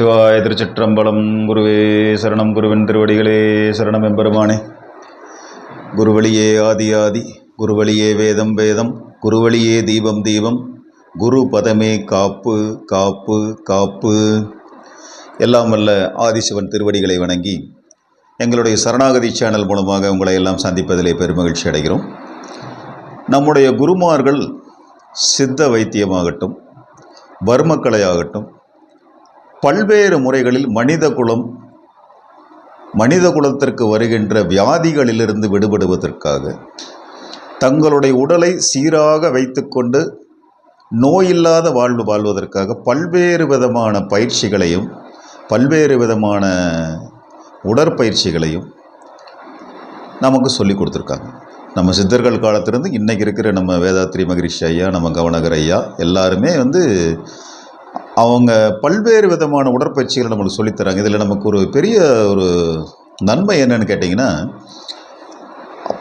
சிவாய திருச்சிற்றம்பலம். குருவே சரணம் குருவின் திருவடிகளே சரணம் எம்பெருமானே. குருவழியே ஆதி ஆதி குருவழியே வேதம் வேதம் குருவழியே தீபம் தீபம் குரு பதமே காப்பு காப்பு காப்பு. எல்லாம் வல்ல ஆதிசிவன் திருவடிகளை வணங்கி எங்களுடைய சரணாகதி சேனல் மூலமாக உங்களை எல்லாம் சந்திப்பதிலே பெருமகிழ்ச்சி அடைகிறோம். நம்முடைய குருமார்கள் சித்த வைத்தியமாகட்டும் வர்மக்கலையாகட்டும் பல்வேறு முறைகளில் மனித குலம் மனித குலத்திற்கு வருகின்ற வியாதிகளிலிருந்து விடுபடுவதற்காக தங்களுடைய உடலை சீராக வைத்துக்கொண்டு நோயில்லாத வாழ்வு வாழ்வதற்காக பல்வேறு விதமான பயிற்சிகளையும் பல்வேறு விதமான உடற்பயிற்சிகளையும் நமக்கு சொல்லி கொடுத்துருக்காங்க. நம்ம சித்தர்கள் காலத்திலிருந்து இன்றைக்கி இருக்கிற நம்ம வேதாத்ரி மகரிஷி ஐயா நம்ம கவனகர் ஐயா எல்லாருமே வந்து அவங்க பல்வேறு விதமான உடற்பயிற்சிகளை நம்மளுக்கு சொல்லித்தராங்க. இதில் நமக்கு ஒரு பெரிய ஒரு நன்மை என்னன்னு கேட்டிங்கன்னா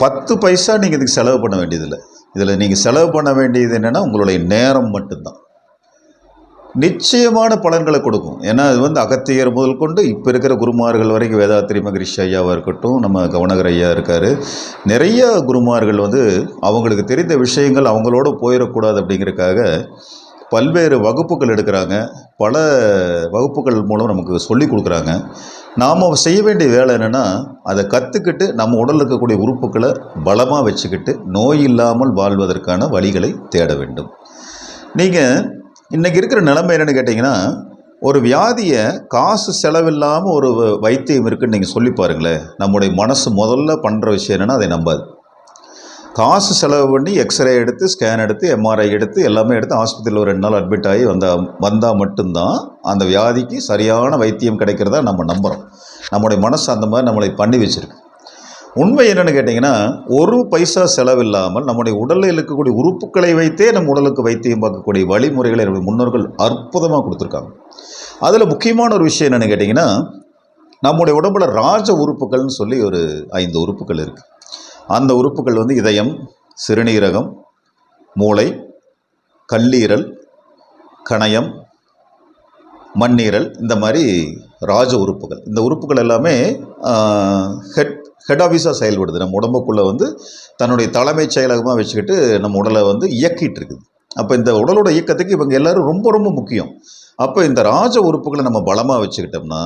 பத்து பைசா நீங்கள் இதுக்கு செலவு பண்ண வேண்டியதில்லை. இதில் நீங்கள் செலவு பண்ண வேண்டியது என்னென்னா உங்களுடைய நேரம் மட்டும்தான். நிச்சயமான பலன்களை கொடுக்கும். ஏன்னா அது வந்து அகத்தியர் முதல் கொண்டு இப்போ இருக்கிற குருமார்கள் வரைக்கும் வேதாத்திரி மகரிஷி ஐயாவாக இருக்கட்டும் நம்ம கவனகர் ஐயா இருக்கார். நிறைய குருமார்கள் வந்து அவங்களுக்கு தெரிந்த விஷயங்கள் அவங்களோட போயிடக்கூடாது அப்படிங்கிறதுக்காக பல்வேறு வகுப்புகள் எடுக்கிறாங்க. பல வகுப்புகள் மூலம் நமக்கு சொல்லி கொடுக்குறாங்க. நாம் செய்ய வேண்டிய வேலை என்னென்னா அதை கற்றுக்கிட்டு நம்ம உடலில் இருக்கக்கூடிய உறுப்புகளை பலமாக வச்சுக்கிட்டு நோய் இல்லாமல் வாழ்வதற்கான வழிகளை தேட வேண்டும். நீங்கள் இன்றைக்கி இருக்கிற நிலைமை என்னென்னு கேட்டிங்கன்னா ஒரு வியாதியை காசு செலவில்லாமல் ஒரு வ- வைத்தியம் இருக்குன்னு நீங்கள் சொல்லி பாருங்களேன். நம்முடைய மனசு முதல்ல பண்ணுற விஷயம் என்னென்னா அதை நம்பாது. காசு செலவு பண்ணி எக்ஸ்ரே எடுத்து ஸ்கேன் எடுத்து எம்ஆர்ஐ எடுத்து எல்லாமே எடுத்து ஆஸ்பத்திரியில் ஒரு ரெண்டு நாள் அட்மிட் ஆகி வந்தால் வந்தால் மட்டும்தான் அந்த வியாதிக்கு சரியான வைத்தியம் கிடைக்கிறதா நம்ம நம்புகிறோம் நம்முடைய மனசு அந்த மாதிரி நம்மளை பண்ணி வச்சுருக்கு. உண்மை என்னென்னு கேட்டிங்கன்னா ஒரு பைசா செலவில்லாமல் நம்முடைய உடலில் இருக்கக்கூடிய உறுப்புகளை வைத்தே நம்ம உடலுக்கு வைத்தியம் பார்க்கக்கூடிய வழிமுறைகளை நம்முடைய முன்னோர்கள் அற்புதமாக கொடுத்துருக்காங்க. அதில் முக்கியமான ஒரு விஷயம் என்னென்னு கேட்டிங்கன்னா நம்முடைய உடம்பில் ராஜ உறுப்புகள்னு சொல்லி ஒரு ஐந்து உறுப்புகள் இருக்குது அந்த உறுப்புகள் வந்து இதயம் சிறுநீரகம் மூளை கல்லீரல் கணையம் மண்ணீரல் இந்த மாதிரி ராஜ உறுப்புகள். இந்த உறுப்புகள் எல்லாமே ஹெட் ஹெட் ஆஃபீஸாக செயல்படுது. நம்ம உடம்புக்குள்ளே வந்து தன்னுடைய தலைமைச் செயலகமாக வச்சுக்கிட்டு நம்ம உடலை வந்து இயக்கிட்டு இருக்குது. அப்போ இந்த உடலோட இயக்கத்துக்கு இவங்க எல்லாரும் ரொம்ப ரொம்ப முக்கியம். அப்போ இந்த ராஜ உறுப்புகளை நம்ம பலமாக வச்சுக்கிட்டோம்னா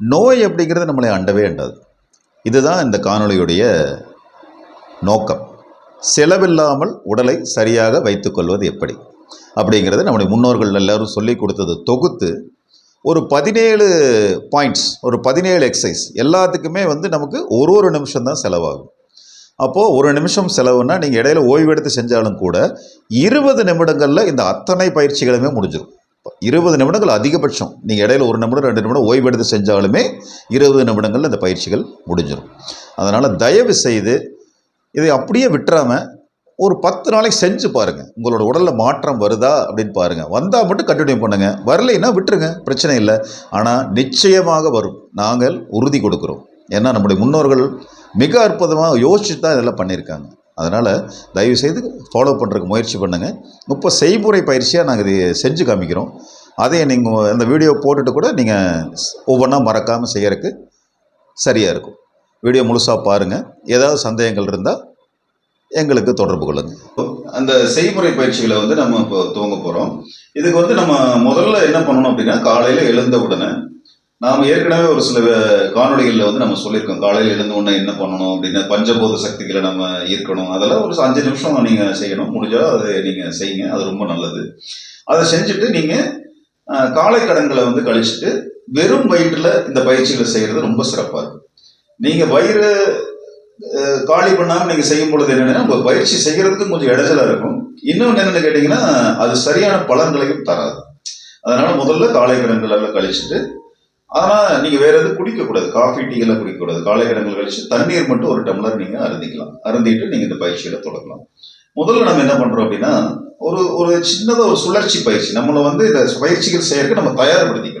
நோய் அப்படிங்கிறது நம்மளை அண்டவே அண்டாது. இதுதான் இந்த காணொலியுடைய நோக்கம். செலவில்லாமல் உடலை சரியாக வைத்துக்கொள்வது எப்படி? அப்படிங்கிறத நம்முடைய முன்னோர்கள் எல்லாரும் சொல்லி கொடுத்தது தொகுத்து ஒரு பதினேழு பாயிண்ட்ஸ் ஒரு பதினேழு எக்ஸசைஸ் எல்லாத்துக்குமே வந்து நமக்கு ஒரு ஒரு நிமிஷம் தான் செலவாகும். அப்போது ஒரு நிமிஷம் செலவுன்னா நீங்கள் இடையில ஓய்வெடுத்து செஞ்சாலும் கூட இருபது நிமிடங்களில் இந்த அத்தனை பயிற்சிகளுமே முடிஞ்சிடும் இருபது நிமிடங்கள் அதிகபட்சம். நீங்கள் இடையில ஒரு நிமிடம் ரெண்டு நிமிடம் ஓய்வெடுத்து செஞ்சாலுமே இருபது நிமிடங்களில் இந்த பயிற்சிகள் முடிஞ்சிடும் அதனால் தயவு செய்து இதை அப்படியே விட்டுறாமல் ஒரு பத்து நாளைக்கு செஞ்சு பாருங்கள் உங்களோட உடலில் மாற்றம் வருதா அப்படின்னு பாருங்கள் வந்தால் மட்டும் கண்டினியூ பண்ணுங்கள் வரலைன்னா விட்டுருங்க. பிரச்சனை இல்லை. ஆனால் நிச்சயமாக வரும். நாங்கள் உறுதி கொடுக்குறோம். ஏன்னா நம்முடைய முன்னோர்கள் மிக அற்புதமாக யோசிச்சு தான் இதெல்லாம் பண்ணியிருக்காங்க. அதனால் தயவுசெய்து ஃபாலோ பண்ணுறதுக்கு முயற்சி பண்ணுங்கள் இப்போ செய்முறை பயிற்சியாக நாங்கள் இது செஞ்சு காமிக்கிறோம். அதை நீங்கள் அந்த வீடியோ போட்டுட்டு கூட நீங்கள் ஒவ்வொன்றா மறக்காமல் செய்கிறக்கு சரியாக இருக்கும். வீடியோ முழுசாக பாருங்கள் ஏதாவது சந்தேகங்கள் இருந்தால் எங்களுக்கு தொடர்பு கொள்ளுங்கள் அந்த செய்முறை பயிற்சிகளை வந்து நம்ம இப்போ துவங்க போகிறோம் இதுக்கு வந்து நம்ம முதல்ல என்ன பண்ணணும் அப்படின்னா காலையில் எழுந்த உடனே நாம் ஏற்கனவே ஒரு சில காணொளிகளில் வந்து நம்ம சொல்லியிருக்கோம். காலையில் எழுந்த உடனே என்ன பண்ணணும் அப்படின்னு பஞ்சபோத சக்திகளை நம்ம ஈர்க்கணும். அதெல்லாம் ஒரு அஞ்சு நிமிஷம் நீங்கள் செய்யணும். முடிஞ்சால் அதை நீங்கள் செய்யுங்க. அது ரொம்ப நல்லது. அதை செஞ்சுட்டு நீங்கள் காலை கடன்களை வந்து கழிச்சிட்டு வெறும் வயிற்றில் இந்த பயிற்சிகளை செய்கிறது ரொம்ப சிறப்பாக இருக்கும். நீங்கள் வயிறு காலி பண்ணாமல் நீங்கள் செய்யும் பொழுது என்னென்னா உங்கள் பயிற்சி செய்கிறதுக்கு கொஞ்சம் இடைஞ்சலாக இருக்கும். இன்னொன்று என்னென்னு கேட்டிங்கன்னா அது சரியான பலன்களையும் தராது. அதனால் முதல்ல காலை கடன்கள் எல்லாம் கழிச்சிட்டு ஆனால் நீங்கள் வேற எதுவும் குடிக்கக்கூடாது. காஃபி டீ எல்லாம் குடிக்கக்கூடாது. காலை கடன்கள் கழிச்சு தண்ணீர் மட்டும் ஒரு டம்ளர் நீங்கள் அருந்திக்கலாம். அருந்திட்டு நீங்கள் இந்த பயிற்சியில் தொடங்கலாம். முதல்ல நம்ம என்ன பண்ணுறோம் அப்படின்னா ஒரு ஒரு சின்னதாக ஒரு சுழற்சி பயிற்சி. நம்மளை வந்து இந்த பயிற்சிகள் செய்யறதுக்கு நம்ம தயார்படுத்திக்கிறோம்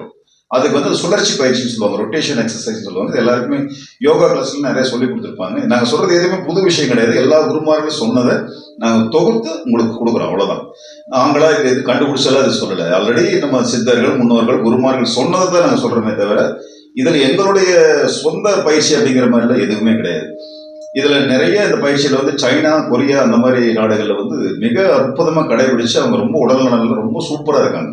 அதுக்கு வந்து சுழற்சி பயிற்சின்னு சொல்லுவாங்க ரொட்டேஷன் எக்ஸசைஸ் சொல்லுவாங்க. இது எல்லாருக்குமே யோகா கிளாஸ்ல நிறைய சொல்லி கொடுத்துருப்பாங்க. நாங்க சொல்றது எதுவுமே புது விஷயம் கிடையாது. எல்லா குருமார்களும் சொன்னதை நாங்கள் தொகுத்து உங்களுக்கு கொடுக்குறோம் அவ்வளவுதான். நாங்களா இது எது கண்டுபிடிச்சாலும் அது சொல்லலை. ஆல்ரெடி நம்ம சித்தர்கள் முன்னோர்கள் குருமார்கள் சொன்னதை தான் நாங்க சொல்றோமே தவிர இதுல எங்களுடைய சொந்த பயிற்சி அப்படிங்கிற மாதிரிலாம் எதுவுமே கிடையாது. இதுல நிறைய இந்த பயிற்சியில வந்து சைனா கொரியா அந்த மாதிரி நாடுகள்ல வந்து மிக அற்புதமா கடைபிடிச்சு அவங்க ரொம்ப உடல் நலன்ல ரொம்ப சூப்பரா இருக்காங்க.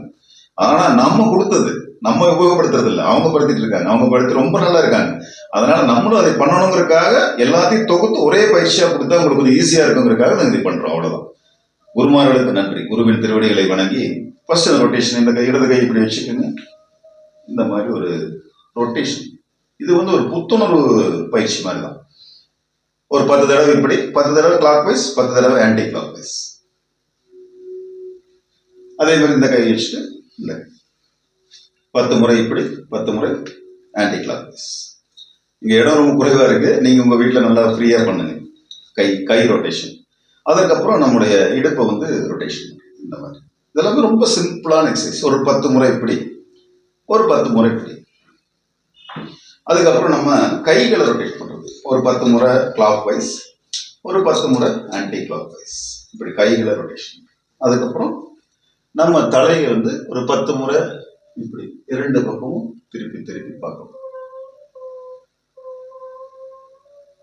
ஆனா நம்ம கொடுத்தது நம்ம உபயோகப்படுத்துறது இல்லை அவங்க படுத்திட்டு இருக்காங்க. அவங்க படுத்தி ரொம்ப நல்லா இருக்காங்க. அதனால நம்மளும் அதை பண்ணணுங்கிறதுக்காக எல்லாத்தையும் தொகுத்து ஒரே பயிற்சியாக கொடுத்தா உங்களுக்கு கொஞ்சம் ஈஸியாக இருக்குங்கிறதுக்காக நாங்கள் இது பண்ணுறோம் அவ்வளோதான் குருமார்களுக்கு நன்றி. குருவின் திருவடிகளை வணங்கி ஃபர்ஸ்ட் ரொட்டேஷன் இந்த கை இடது கை இப்படி வச்சுக்கோங்க. இந்த மாதிரி ஒரு ரொட்டேஷன் இது வந்து ஒரு புத்துணர்வு பயிற்சி மாதிரி தான் ஒரு பத்து தடவை இப்படி பத்து தடவை கிளாக் வைஸ் பத்து தடவை ஆன்டி கிளாக் வைஸ் அதே மாதிரி இந்த கை வச்சுட்டு இந்த பத்து முறை இப்படி பத்து முறை ஆன்டி கிளாக் வைஸ் இங்கே இடம் ரொம்ப குறைவாக இருக்குது நீங்கள் உங்கள் வீட்டில் நல்லா ஃப்ரீயாக பண்ணுங்க. கை கை ரொட்டேஷன் அதுக்கப்புறம் நம்முடைய இடுப்பை வந்து ரொட்டேஷன் இந்த மாதிரி. இதெல்லாமே ரொம்ப சிம்பிளான எக்ஸசைஸ் ஒரு பத்து முறை இப்படி. ஒரு பத்து முறை இப்படி. அதுக்கப்புறம் நம்ம கைகளை ரொட்டேட் பண்ணுறது ஒரு பத்து முறை கிளாக் வைஸ் ஒரு பத்து முறை ஆன்டி கிளாக் வைஸ் இப்படி கைகளை ரொட்டேஷன் அதுக்கப்புறம் நம்ம தலையை வந்து ஒரு பத்து முறை இப்படி இரண்டு பக்கமும் திருப்பி திருப்பி பார்க்கணும்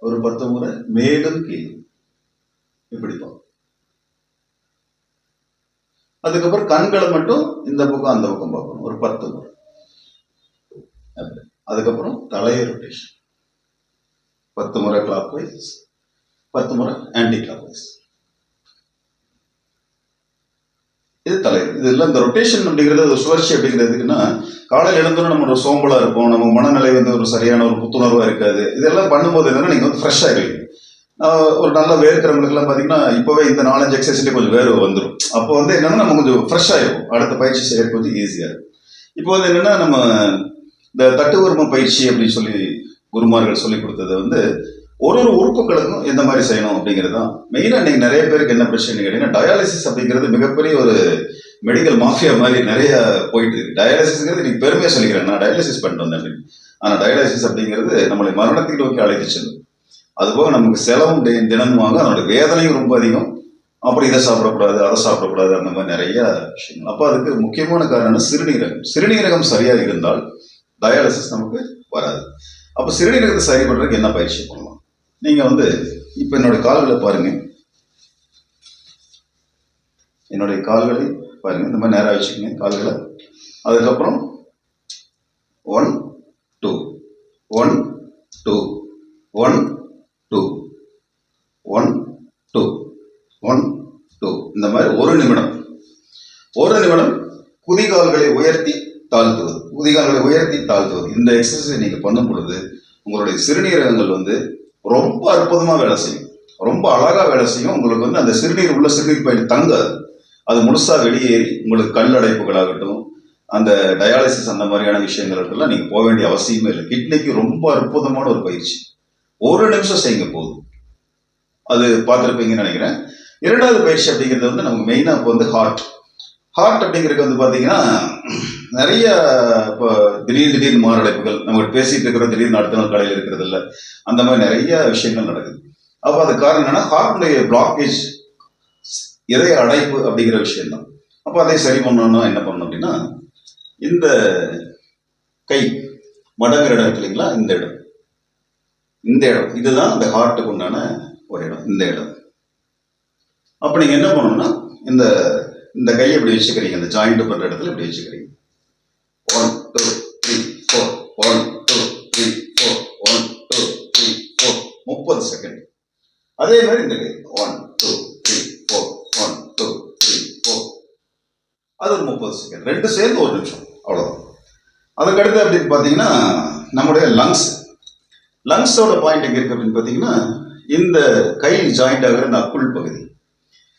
ஒரு பத்து முறை மேலும் கீழ் இப்படி பார்க்கணும் அதுக்கப்புறம் கண்களை மட்டும் இந்த பக்கம் அந்த பக்கம் பார்க்கணும். ஒரு பத்து முறை. அதுக்கப்புறம் தலையை ரொட்டேஷன் பத்து முறை கிளாக் வைஸ் பத்து முறை ஆன்டி கிளாக் வைஸ் இது தலை இதெல்லாம் இந்த ரொட்டேஷன் அப்படிங்கிறது ஒரு சுழற்சி அப்படிங்கிறதுக்குன்னா காலையில் எழுந்தோம் நம்ம ஒரு சோம்பலாக இருப்போம் நம்ம மனநிலை வந்து ஒரு சரியான ஒரு புத்துணர்வாக இருக்காது. இதெல்லாம் பண்ணும்போது என்னன்னா நீங்கள் வந்து ஃப்ரெஷ் ஆகிடுவீங்க ஒரு நல்ல வேர்க்கிறவங்களுக்குலாம் பார்த்தீங்கன்னா இப்போவே இந்த நாலஞ்சு எக்ஸசைஸ்லேயே கொஞ்சம் வேர்வை வந்துடும் அப்போ வந்து என்னென்னா நம்ம கொஞ்சம் ஃப்ரெஷ் ஆகிடும் அடுத்த பயிற்சி செய்யறது கொஞ்சம் ஈஸியாக இருக்கும். இப்போ வந்து என்னென்னா நம்ம இந்த தட்டுவர்ம பயிற்சி அப்படின்னு சொல்லி குருமார்கள் சொல்லி கொடுத்தது வந்து ஒரு ஒரு உறுப்புகளுக்கும் எந்த மாதிரி செய்யணும் அப்படிங்கிறது தான் மெயினாக இன்னைக்கு நிறைய பேருக்கு என்ன பிரச்சனை கேட்டீங்கன்னா டயாலிசிஸ் அப்படிங்கிறது மிகப்பெரிய ஒரு மெடிக்கல் மாஃபியா மாதிரி நிறைய போயிட்டு இருக்கு. டயாலிசிஸ்ங்கிறது இன்னைக்கு பெருமையாக சொல்லிக்கிறேன். நான் டயாலிசிஸ் பண்ணிட்டு வந்தேன் அப்படின்னு. ஆனால் டயாலிசிஸ் அப்படிங்கிறது நம்மளை மரணத்தை நோக்கி அழைத்து செல்லும். அதுபோக நமக்கு செலவும் தினமும் வாங்க அதனோட வேதனையும் ரொம்ப அதிகம். அப்புறம் இதை சாப்பிடக்கூடாது அதை சாப்பிடக்கூடாது அந்த மாதிரி நிறைய விஷயங்கள். அப்போ அதுக்கு முக்கியமான காரணம் சிறுநீரகம். சிறுநீரகம் சரியாக இருந்தால் டயாலிசிஸ் நமக்கு வராது. அப்போ சிறுநீரகத்தை சரிபடுறதுக்கு என்ன பயிற்சி பண்ணலாம்? நீங்க வந்து இப்போ என்னுடைய கால்களை பாருங்க. என்னுடைய கால்களை பாருங்க. இந்த மாதிரி நேராக வச்சுக்கோங்க கால்களை. அதுக்கப்புறம் one two one two one two one two one two இந்த மாதிரி ஒரு நிமிடம். ஒரு நிமிடம் குதிகால்களை உயர்த்தி தாழ்த்துவது. குதிகால்களை உயர்த்தி தாழ்த்துவது. இந்த எக்ஸசைஸ் நீங்க பண்ணும் பொழுது உங்களுடைய சிறுநீரகங்கள் வந்து ரொம்ப அற்புதமா வேலை செய்யும். ரொம்ப அழகா வேலை செய்யும். உங்களுக்கு வந்து அந்த சிறுநீர் உள்ள சிறுநீர் பயிர் தங்காது. அது முழுசா வெளியேறி உங்களுக்கு கல் அடைப்புகளாகட்டும் அந்த டயாலிசிஸ் அந்த மாதிரியான விஷயங்களுக்கெல்லாம் நீங்க போக வேண்டிய அவசியமே இல்லை. கிட்னிக்கு ரொம்ப அற்புதமான ஒரு பயிற்சி. ஒரு நிமிஷம் செய்யுங்க போதும். அது பார்த்துருப்பீங்கன்னு நினைக்கிறேன். இரண்டாவது பயிற்சி அப்படிங்கிறது வந்து நமக்கு மெயினாக இப்போ வந்து ஹார்ட் ஹார்ட் அப்படிங்கிறது வந்து பார்த்தீங்கன்னா நிறைய இப்போ திடீர் திடீர் மாரடைப்புகள் நம்ம பேசிட்டு இருக்கிற திடீர்னு அடுத்த நாள் கடையில் இருக்கிறது இல்லை அந்த மாதிரி நிறைய விஷயங்கள் நடக்குது. அப்போ அது காரணம் என்னன்னா ஹார்ட்னுடைய பிளாக்கேஜ் இதய அடைப்பு அப்படிங்கிற விஷயம் தான் அப்போ அதை சரி பண்ணணும்னா என்ன பண்ணணும் அப்படின்னா இந்த கை மடங்குற இடம் இருக்கு இல்லைங்களா இந்த இடம். இந்த இடம். இதுதான் அந்த ஹார்ட்டுக்கு உண்டான ஒரு இடம் இந்த இடம். அப்போ நீங்கள் என்ன பண்ணணும்னா இந்த இந்த கையை இப்படி வச்சுக்கிறீங்க இந்த ஜாயிண்ட் பண்ணுற இடத்துல இப்படி வச்சுக்கிறீங்க. One two three four one two three four one two three four முப்பது செகண்ட் அதே மாதிரி இந்த கை. One two three four one two three four அது ஒரு முப்பது செகண்ட் ரெண்டு சேர்ந்து ஒரு நிமிஷம். அவ்வளோதான் அதுக்கடுத்து அப்படின்னு பார்த்தீங்கன்னா நம்முடைய லங்ஸ் லங்ஸோட பாயிண்ட் எங்கே இருக்கு அப்படின்னு பார்த்தீங்கன்னா இந்த கை ஜாயிண்ட் ஆகிற இந்த அக்குள் பகுதி.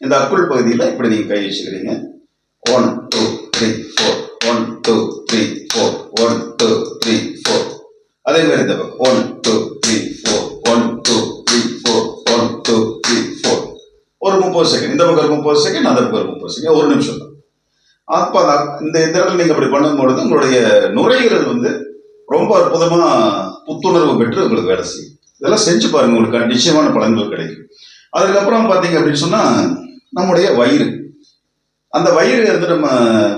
இந்த அக்குள் பகுதியில் இப்படி நீங்கள் கை வச்சுக்கிறீங்க. One two three four one two three four one two three four அதே மாதிரி இந்த பக்கம். One two three four one two three four one two three four ஒரு முப்பது செகண்ட் இந்த பக்கம் ஒரு முப்பது செகண்ட் அந்த பக்கம் ஒரு முப்பது செகண்ட் ஒரு நிமிஷம். தான் அப்போ அந்த- இந்த இந்த இடத்துல நீங்கள் அப்படி பண்ணும்பொழுது உங்களுடைய நுரையீரல் வந்து ரொம்ப அற்புதமாக புத்துணர்வு பெற்று உங்களுக்கு வேலை செய்யும். இதெல்லாம் செஞ்சு பாருங்கள் உங்களுக்கு நிச்சயமான பலன்கள் கிடைக்கும். அதுக்கப்புறம் பார்த்தீங்க அப்படின்னு சொன்னால் நம்முடைய வயிறு. அந்த வயிறு வந்து நம்ம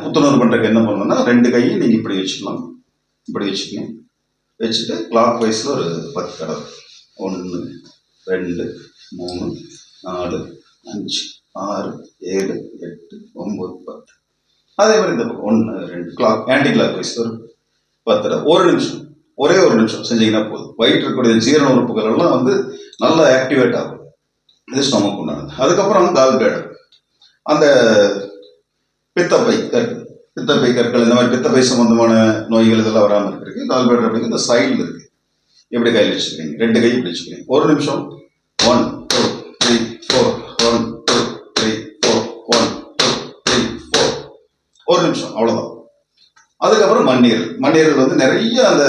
புத்துணர்வு பண்ணுறதுக்கு என்ன பண்ணணும்னா ரெண்டு கையும் நீங்கள் இப்படி வச்சுக்கலாம். இப்படி வச்சுக்கணும். வச்சுட்டு கிளாக் வைஸில் ஒரு பத்து தடவை ஒன்று ரெண்டு மூணு நாலு அஞ்சு ஆறு ஏழு எட்டு ஒம்பது பத்து. அதே மாதிரி இந்த ஒன்று ரெண்டு கிளாக் ஆன்டி கிளாக் வைஸ் ஒரு பத்து தடவை ஒரு நிமிஷம். ஒரே ஒரு நிமிஷம். செஞ்சீங்கன்னா போதும். வயிற்று இருக்கக்கூடிய ஜீரண உறுப்புகள் எல்லாம் வந்து நல்லா ஆக்டிவேட் ஆகும். இது ஸ்டொமக் உண்டானது. அதுக்கப்புறம் கால் பேடம் அந்த பித்தப்பை கற்கள் பித்தப்பை கற்கள் இந்த மாதிரி பித்தப்பை சம்பந்தமான நோய்கள் இதெல்லாம் வராமல் இருக்கிறதுக்கு கால் பேடர் அப்படிங்கிறது இந்த சைடில் இருக்கு. எப்படி கையில் வச்சுக்கிறீங்க? ரெண்டு கை இப்படி வச்சுக்கிறீங்க. ஒரு நிமிஷம். One two three four one two three four one two three four ஒரு நிமிஷம். அவ்வளோதான் அதுக்கப்புறம் மண்ணீரல். மண்ணீரல் வந்து நிறைய அந்த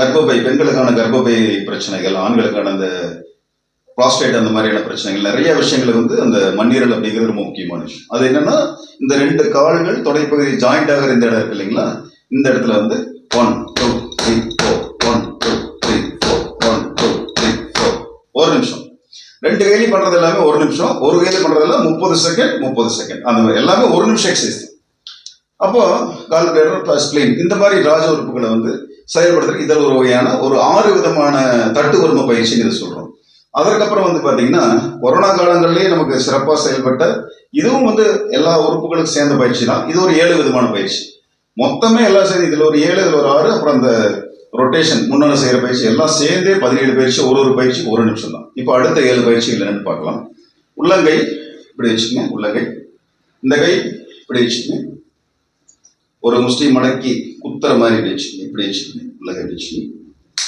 கர்ப்பப்பை பெண்களுக்கான கர்ப்பப்பை பிரச்சனைகள் ஆண்களுக்கான அந்த ப்ராஸ்டேட் அந்த மாதிரியான பிரச்சனைகள் நிறைய விஷயங்கள் வந்து அந்த மண்ணீரல் அப்படிங்கிறது ரொம்ப முக்கியமான விஷயம். அது என்னன்னா இந்த ரெண்டு கால்கள் தொடைப்பகுதி ஜாயிண்ட் ஆகிற இந்த இடம் இருக்கு இல்லைங்களா? இந்த இடத்துல வந்து one two three four one two three four one two three four ஒரு நிமிஷம். ரெண்டு கையிலையும் பண்றது எல்லாமே ஒரு நிமிஷம். ஒரு கையில பண்றதெல்லாம் முப்பது செகண்ட் முப்பது செகண்ட் அந்த மாதிரி. எல்லாமே ஒரு நிமிஷம் எக்ஸசைஸ் அப்போ கால் பிளேடர் ஸ்பிளீன் இந்த மாதிரி ராஜ உறுப்புகளை வந்து செயல்படுத்துறதுக்கு இதில் ஒரு வகையான ஒரு ஆறு விதமான தட்டு வரும பயிற்சிங்கிறது சொல்றோம். அதற்கப்புறம் வந்து பாத்தீங்கன்னா கொரோனா காலங்கள்லயே நமக்கு சிறப்பாக செயல்பட்ட இதுவும் வந்து எல்லா உறுப்புகளுக்கும் சேர்ந்த பயிற்சி தான். இது ஒரு ஏழு விதமான பயிற்சி. மொத்தமே எல்லாம் சேர்ந்து இதுல ஒரு ஏழு இதுல ஒரு ஆறு அப்புறம் அந்த ரொட்டேஷன் முன்னால செய்யற பயிற்சி எல்லாம் சேர்ந்தே பதினேழு பயிற்சி ஒரு ஒரு பயிற்சி ஒரு நிமிஷம் தான். இப்போ அடுத்த ஏழு பயிற்சிகள் என்னன்னு பார்க்கலாம். உள்ளங்கை இப்படி வச்சுக்கோங்க உள்ளங்கை. இந்த கை இப்படி வச்சுக்கோங்க. ஒரு முஸ்லீம் மடக்கி குத்துற மாதிரி இப்படி இப்படி வச்சுக்கோங்க. உள்ளங்கை வச்சுக்கோங்க.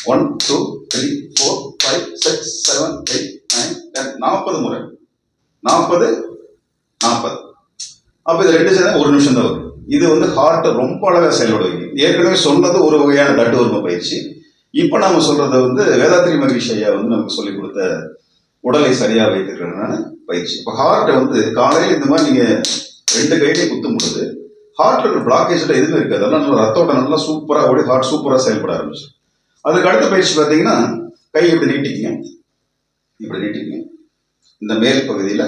One two three four five six seven eight nine ten நாற்பது முறை. நாற்பது நாற்பது. அப்போ இது ரெண்டு சேர்ந்தா ஒரு நிமிஷம் தான் வரும். இது வந்து ஹார்ட்டை ரொம்ப அழகாக செயல்பட வைக்கும் ஏற்கனவே சொன்னது ஒரு வகையான தட்டு உரிமை பயிற்சி. இப்போ நாம் சொல்றது வந்து வேதாத்திரி மகிழ்ச்சி ஐயா வந்து நமக்கு சொல்லிக் கொடுத்த உடலை சரியாக வைத்துக்கிறதுனால பயிற்சி. இப்போ ஹார்ட்டை வந்து காலையில் இந்த மாதிரி நீங்கள் ரெண்டு கையிலையும் குத்தும் பொழுது ஹார்ட்ல இருக்கிற பிளாக்கேஜில் எதுவுமே இருக்காது. அதெல்லாம் நல்லா ரத்தோட்டம் நல்லா சூப்பராக ஓடி ஹார்ட் சூப்பராக செயல்பட ஆரம்பிச்சு அதுக்கு அடுத்த பயிற்சி பார்த்தீங்கன்னா கை இப்படி நீட்டிக்கங்க. இப்படி நீட்டிக்குங்க. இந்த மேல் பகுதியில்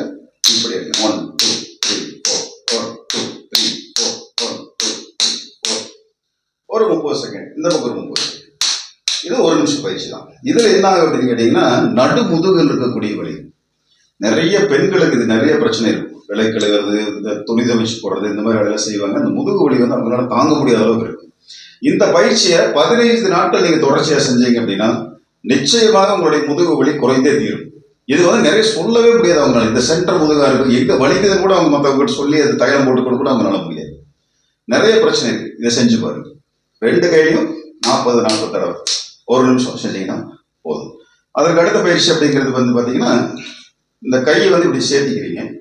இப்படி இருக்கு. One two three four four two three four one two three four ஒரு முப்பது செகண்ட் இந்த பக்கம் ஒரு முப்பது செகண்ட் இது ஒரு நிமிஷம் பயிற்சி தான். இதில் என்ன ஆகும் அப்படின்னு கேட்டிங்கன்னா நடு முதுகில் இருக்கக்கூடிய வலி. நிறைய பெண்களுக்கு இது நிறைய பிரச்சனை இருக்கும். விலை கழுவுறது இந்த துணி துவைச்சு போடுறது இந்த மாதிரி வேலையெல்லாம் செய்வாங்க. அந்த முதுகு வலி வந்து அவங்களால தாங்க முடியாத அளவுக்கு இருக்கும். இந்த பயிற்சியை பதினைந்து நாட்கள் நீங்கள் தொடர்ச்சியாக செஞ்சீங்க அப்படின்னா நிச்சயமாக உங்களுடைய முதுகு வலி குறைந்தே தீரும். இது வந்து நிறைய சொல்லவே முடியாது அவங்களால. இந்த சென்டர் முதுகா இருக்கு. எங்க வலிக்குது கூட அவங்க மற்றவங்க சொல்லி அது தைலம் போட்டு கூட அவங்களால முடியாது. நிறைய பிரச்சனை இருக்கு. இதை செஞ்சு பாருங்க. ரெண்டு கையிலையும் நாற்பது நாற்பது தடவை. ஒரு நிமிஷம் செஞ்சீங்கன்னா போதும். அதற்கு அடுத்த பயிற்சி அப்படிங்கிறது வந்து பாத்தீங்கன்னா இந்த கையை வந்து இப்படி சேர்த்திக்கிறீங்க.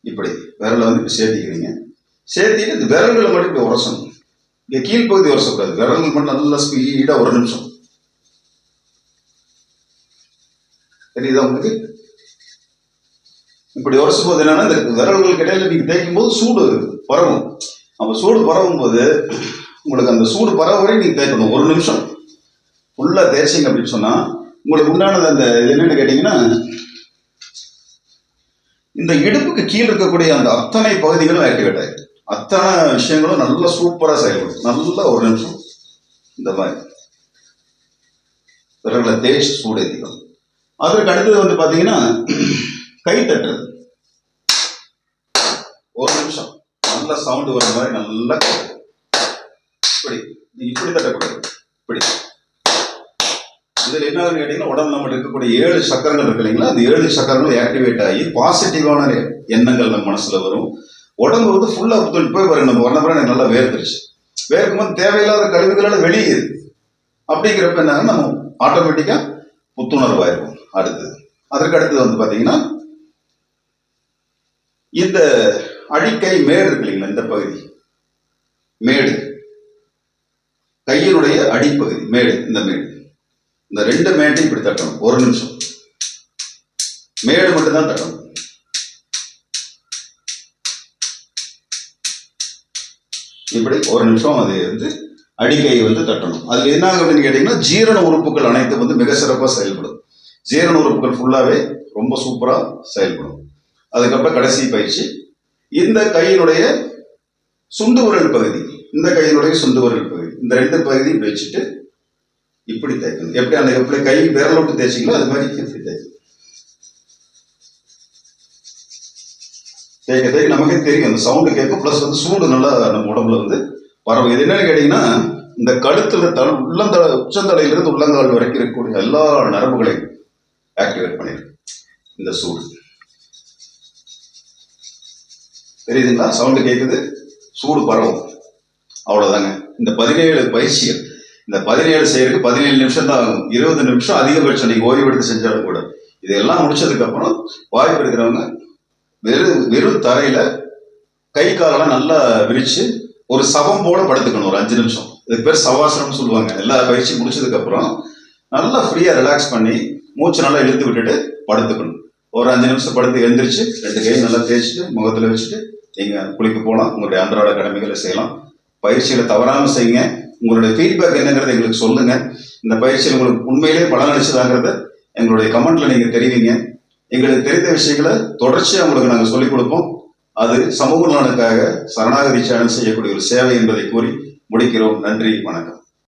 இப்படி விரலை வந்து இப்படி சேர்த்திக்கிறீங்க. சேர்த்திட்டு இந்த விரல்களை மட்டும் இப்படி உரசணும். இங்க கீழ்ப்பகுதி உரசக்கூடாது. விரல்கள் மட்டும் நல்லா ஸ்பீடா ஒரு நிமிஷம். தெரியுதா உங்களுக்கு? இப்படி உரசும் போது என்னன்னா இந்த விரல்களுக்கு இடையில நீங்க தேய்க்கும் போது சூடு பரவும். அப்ப சூடு பரவும் போது உங்களுக்கு அந்த சூடு பரவ வரை நீங்க தேய்க்கணும். ஒரு நிமிஷம். ஃபுல்லா தேய்ச்சிங்க அப்படின்னு சொன்னா உங்களுக்கு உண்டானது அந்த என்னென்னு என்னன்னு கேட்டீங்கன்னா இந்த இடுப்புக்கு கீழே இருக்கக்கூடிய அந்த அத்தனை பகுதிகளும் ஆக்டிவேட் ஆயிருக்கு அத்தனை விஷயங்களும் நல்லா சூப்பராக செயல்படும். நல்லா ஒரு நிமிஷம். இந்த மாதிரி. விரலை தேய்ச்சி சூடு ஏற்றிக்கணும் அதற்கு அடுத்தது வந்து பாத்தீங்கன்னா கை தட்டுறது ஒரு நிமிஷம். நல்ல சவுண்ட் வர மாதிரி நல்லா இப்படி. நீ இப்படி தட்டக்கூடாது. இப்படி. இதுல என்ன கேட்டிங்கன்னா கேட்டீங்கன்னா நம்ம இருக்கக்கூடிய ஏழு சக்கரங்கள் இருக்கு இல்லைங்களா? அந்த ஏழு சக்கரங்களும் ஆக்டிவேட் ஆகி பாசிட்டிவான எண்ணங்கள் நம்ம மனசுல வரும். உடம்பு வந்து ஃபுல்லா ஒத்துழைப்பு போய் பாருங்க. நம்ம வர்ணப்பறம் எனக்கு நல்லா வேர்த்துருச்சு. வேர்க்கும்போது தேவையில்லாத கழிவுகளால வெளியேது அப்படிங்கிறப்ப என்னன்னா நம்ம ஆட்டோமேட்டிக்கா புத்துணர்வாயிருக்கும் அடுத்தது. அதற்கு அடுத்தது வந்து பாத்தீங்கன்னா இந்த அடிக்கை மேடு இருக்கு இல்லைங்களா இந்த பகுதி. மேடு. கையினுடைய அடிப்பகுதி மேடு இந்த மேடு. இந்த ரெண்டு மேட்டையும் இப்படி தட்டணும். ஒரு நிமிஷம். மேடு மட்டும்தான் தட்டணும். இப்படி ஒரு நிமிஷம் அது வந்து அடிக்கையை வந்து தட்டணும். அதுல என்ன ஆகும் அப்படின்னு கேட்டிங்கன்னா ஜீரண உறுப்புகள் அனைத்தும் வந்து மிக சிறப்பாக செயல்படும். ஜீரண உறுப்புகள் ஃபுல்லாகவே ரொம்ப சூப்பராக செயல்படும். அதுக்கப்புறம் கடைசி பயிற்சி. இந்த கையினுடைய சுண்டு விரல் பகுதி. இந்த கையினுடைய சுண்டு விரல் பகுதி. இந்த ரெண்டு பகுதி இப்படி வச்சுட்டு இப்படி தேய்க்கணும். எப்படி அந்த எப்படி கை விரல் விட்டு தேய்ச்சிங்களோ அது மாதிரி இப்படி தேய்க்கணும். தேய்க்க தேய்க்க நமக்கே தெரியும். அந்த சவுண்டு கேட்கும் ப்ளஸ் வந்து சூடு நல்லா நம்ம உடம்புல வந்து பரவும். இது என்னன்னு கேட்டிங்கன்னா இந்த கழுத்துல தல உள்ளந்த உச்சந்தலையிலிருந்து உள்ளங்கால் வரைக்கும் இருக்கக்கூடிய எல்லா நரம்புகளையும் ஆக்டிவேட் பண்ணிடும் இந்த சூடு. தெரியுதுங்களா? சவுண்டு கேட்குது சூடு பரவும். அவ்வளோதாங்க இந்த பதினேழு பயிற்சிகள். இந்த பதினேழு செய்யறதுக்கு பதினேழு நிமிஷம் தான் ஆகும். இருபது நிமிஷம் அதிகபட்சம் நீங்கள் ஓய்வு எடுத்து செஞ்சாலும் கூட. இதெல்லாம் முடிச்சதுக்கு அப்புறம் வாய்ப்பு இருக்கிறவங்க வெறும் வெறும் தரையில கை காலெல்லாம் நல்லா விரிச்சு ஒரு சவம் போல படுத்துக்கணும். ஒரு அஞ்சு நிமிஷம். இதுக்கு பேர் சவாசனம்னு சொல்லுவாங்க. எல்லா பயிற்சி முடிச்சதுக்கு அப்புறம் நல்லா ஃப்ரீயா ரிலாக்ஸ் பண்ணி மூச்சு நல்லா இழுத்து விட்டுட்டு படுத்துக்கணும். ஒரு அஞ்சு நிமிஷம் படுத்து எழுந்திரிச்சு ரெண்டு கையும் நல்லா தேய்ச்சிட்டு முகத்துல வச்சுட்டு நீங்கள் குளிக்க போகலாம் உங்களுடைய அன்றாட கடமைகளை செய்யலாம். பயிற்சிகளை தவறாமல் செய்யுங்க. உங்களுடைய ஃபீட்பேக் என்னங்கிறத எங்களுக்கு சொல்லுங்க. இந்த பயிற்சியில் உங்களுக்கு உண்மையிலேயே பலன் அளிச்சதாங்கிறத எங்களுடைய கமெண்ட்ல நீங்கள் தெரிவிங்க. எங்களுக்கு தெரிந்த விஷயங்களை தொடர்ச்சியாக உங்களுக்கு நாங்கள் சொல்லிக் கொடுப்போம். அது சமூக நலனுக்காக சரணாகதி சேனல் செய்யக்கூடிய ஒரு சேவை என்பதை கூறி முடிக்கிறோம். நன்றி வணக்கம்.